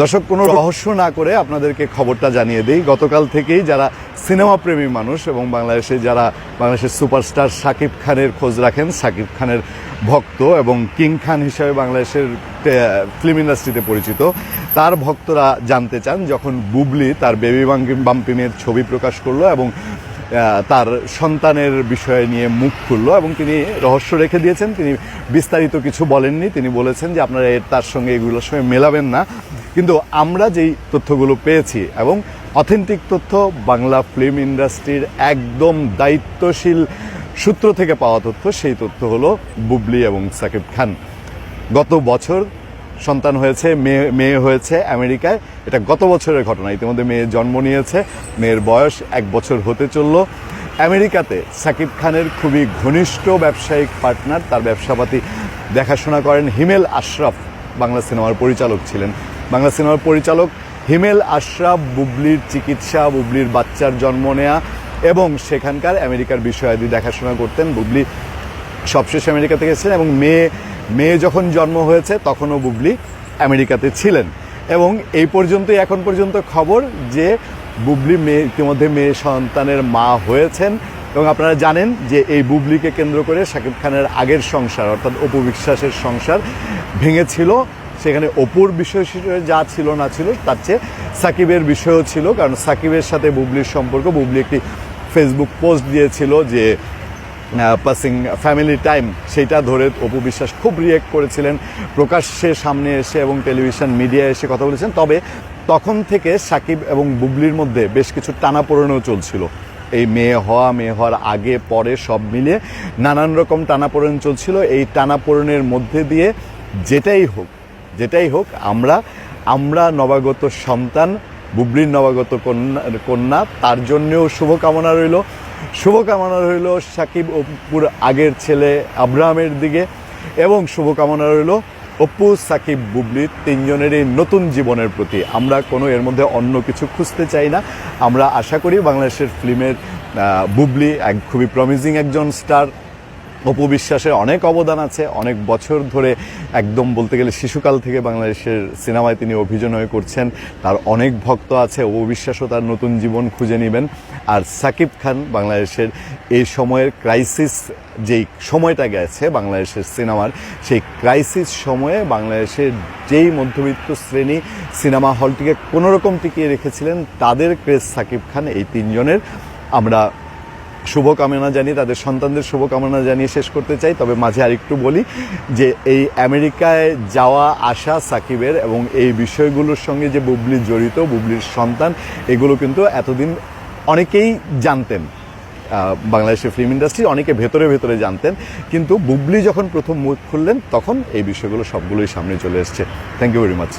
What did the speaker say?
দর্শক কোনো রহস্য না করে আপনাদেরকে খবরটা জানিয়ে দিই। গতকাল থেকেই যারা সিনেমা প্রেমী মানুষ এবং বাংলাদেশে যারা বাংলাদেশের সুপারস্টার শাকিব খানের খোঁজ রাখেন শাকিব খানের ভক্ত এবং কিং খান হিসেবে বাংলাদেশের ফিল্ম ইন্ডাস্ট্রিতে পরিচিত তার ভক্তরা জানতে চান যখন বুবলি তার বেবি বাম্পিমের ছবি প্রকাশ করল এবং তার সন্তানের বিষয় নিয়ে মুখ খুললো এবং তিনি রহস্য রেখে দিয়েছেন। তিনি বিস্তারিত কিছু বলেননি। তিনি বলেছেন যে আপনারা এর তার সঙ্গে এগুলোর সঙ্গে মেলাবেন না। কিন্তু আমরা যেই তথ্যগুলো পেয়েছি এবং অথেন্টিক তথ্য বাংলা ফিল্ম ইন্ডাস্ট্রির একদম দায়িত্বশীল সূত্র থেকে পাওয়া তথ্য, সেই তথ্য হলো বুবলি এবং সাকিব খান। গত বছর সন্তান হয়েছে, মেয়ে মেয়ে হয়েছে আমেরিকায়। এটা গত বছরের ঘটনা, ইতিমধ্যে মেয়ে জন্ম নিয়েছে, মেয়ের বয়স এক বছর হতে চলল। আমেরিকাতে সাকিব খানের খুবই ঘনিষ্ঠ ব্যবসায়িক পার্টনার তার ব্যবসাপাতি দেখাশোনা করেন হিমেল আশরাফ, বাংলা সিনেমার পরিচালক ছিলেন। বাংলা সিনেমার পরিচালক হিমেল আশরাফ, বুবলির চিকিৎসা, বুবলির বাচ্চার জন্ম নেয়া এবং সেখানকার আমেরিকার বিষয়াদি দেখাশোনা করতেন। বুবলি সবশেষ আমেরিকা থেকে এসেছেন এবং মেয়ে মেয়ে যখন জন্ম হয়েছে তখনও বুবলি আমেরিকাতে ছিলেন। এবং এই পর্যন্তই এখন পর্যন্ত খবর যে বুবলি মেয়ে ইতিমধ্যে মেয়ে সন্তানের মা হয়েছেন এবং আপনারা জানেন যে এই বুবলিকে কেন্দ্র করে শাকিব খানের আগের সংসার অর্থাৎ অপু বিশ্বাসের সংসার ভেঙেছিল। সেখানে অপুর বিষয় যা ছিল না ছিল, তার চেয়ে সাকিবের বিষয়ও ছিল, কারণ সাকিবের সাথে বুবলির সম্পর্ক, বুবলি একটি ফেসবুক পোস্ট দিয়েছিল যে পাসিং ফ্যামিলি টাইম সেইটা ধরে অপু বিশ্বাস খুব রিয়েক্ট করেছিলেন, প্রকাশ্যে সামনে এসে এবং টেলিভিশন মিডিয়ায় এসে কথা বলেছেন। তবে তখন থেকে সাকিব এবং বুবলির মধ্যে বেশ কিছু টানাপোড়েনও চলছিল। এই মেয়ে হওয়া, মেয়ে হওয়ার আগে, পরে সব মিলিয়ে নানান রকম টানাপোড়েন চলছিল। এই টানাপোড়েনের মধ্যে দিয়ে যেটাই হোক যেটাই হোক, আমরা আমরা নবাগত সন্তান, বুবলির নবাগত কন্যা কন্যা, তার জন্যেও শুভকামনা রইল। শুভকামনা রইল সাকিব অপুর আগের ছেলে আব্রাহামের দিকে এবং শুভকামনা রইল অপু সাকিব বুবলির তিনজনেরই নতুন জীবনের প্রতি। আমরা কোনো এর মধ্যে অন্য কিছু খুঁজতে চাই না। আমরা আশা করি বাংলাদেশের ফিল্মের বুবলি এক খুবই প্রমিজিং একজন স্টার অপু বিশ্বাসের অনেক অবদান আছে। অনেক বছর ধরে একদম বলতে গেলে শিশুকাল থেকে বাংলাদেশের সিনেমায় তিনি অভিনয় করছেন। তার অনেক ভক্ত আছে অপু বিশ্বাসও তার নতুন জীবন খুঁজে নেবেন। আর সাকিব খান বাংলাদেশের এই সময়ের ক্রাইসিস যেই সময়টা গেছে বাংলাদেশের সিনেমার, সেই ক্রাইসিস সময়ে বাংলাদেশের যেই মধ্যবিত্ত শ্রেণি সিনেমা হলটিকে কোনোরকম টিকিয়ে রেখেছিলেন, তাদের ক্রেজ সাকিব খান, এই তিনজনের। আমরা শুভকামনা জানিয়ে, তাদের সন্তানদের শুভকামনা জানিয়ে শেষ করতে চাই। তবে মাঝে আরেকটু বলি যে, এই আমেরিকায় যাওয়া আসা সাকিবের এবং এই বিষয়গুলোর সঙ্গে যে বুবলি জড়িত, বুবলির সন্তান, এগুলো কিন্তু এতদিন অনেকেই জানতেন। বাংলাদেশের ফিল্ম ইন্ডাস্ট্রি অনেকে ভেতরে ভেতরে জানতেন। কিন্তু বুবলি যখন প্রথম মুখ খুললেন, তখন এই বিষয়গুলো সবগুলোই সামনে চলে এসছে। Thank you very much